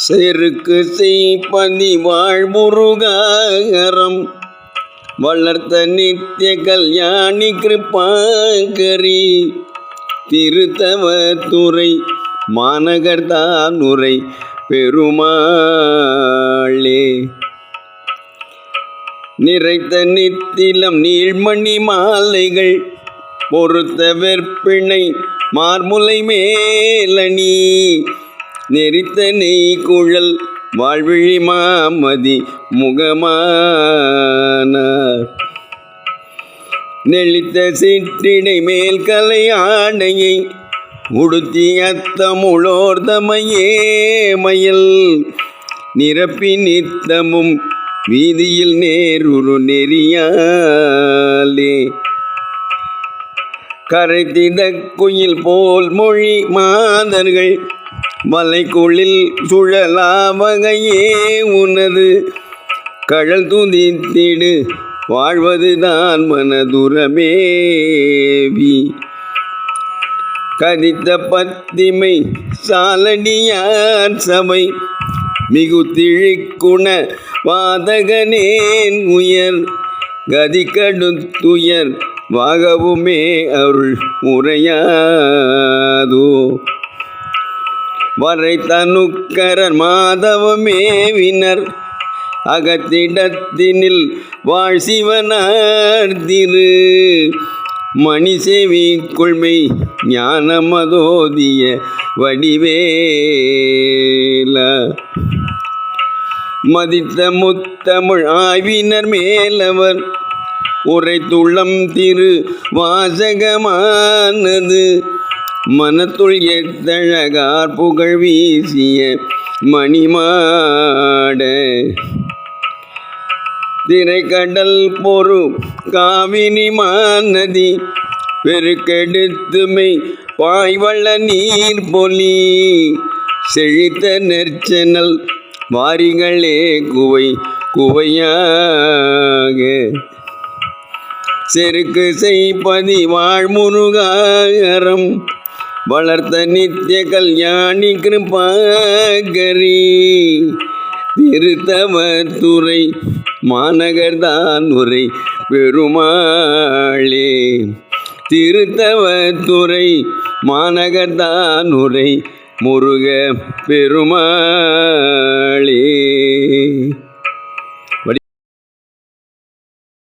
செருக்கு செய்பதி வாழ்முருகாரம் வளர்த்த நித்திய கல்யாணி கிருப்பாங்கரி திருத்தவத்துறை துறை மாநகர் பெருமாளே. நிறைத்த நித்திலம் நீழ்மணி மாலைகள் பொறுத்த வெற்பிணை மார்முலை மேலணி. நெறித்த நெய் குழல் வாழ்விழி மாமதி முகமானார். நெளித்த சிற்றிடை மேல் கலை ஆணையை உடுத்தி அத்தமுழோர்தமையே மயில். நிரப்பி நித்தமும் வீதியில் நேருரு நெறியாலே. கரைத்திட குயில் போல் மொழி மாதர்கள் வலைக்குள்ளில் சுழலாவகையே உனது கழல் துதித்திடு வாழ்வதுதான் மனதுரமேவி கதித்த பத்திமை சாலடியார் சபை மிகுத்திழிக்குண வாதகனேன் உயர் கதிக்கடுத்துயர் வாகவுமே அருள் உரையாதோ. வரை தனுக்கரர் மாதவமேவினர் அகத்திடத்தினில் வாழ் சிவனார் திரு. மணி செவி கொள்மை ஞானமதோதிய வடிவேல. மதித்த முத்தமிழ் ஆய்வினர் மேலவர். உரைத்துள்ளம் திரு வாசகமானது. மனத்துள் எத்தழகார் புகழ் வீசிய மணிமாட. திரைக்கடல் பொறு காவினி மாநதி பெருக்கெடுத்துமை பாய்வள்ள நீர் பொலி. செழித்த நெற்செனல் வாரிகளே குவை குவையாக. செருக்கு செய்பதி வாழ்முருகாரம் வளர்த்த நித்திய கல்யாணி கிருபாகரி திருத்தவ துறை மாநகர்தான் உரை பெருமாளே. திருத்தவ துறை மாநகர்தான் உரை முருக பெருமாளே.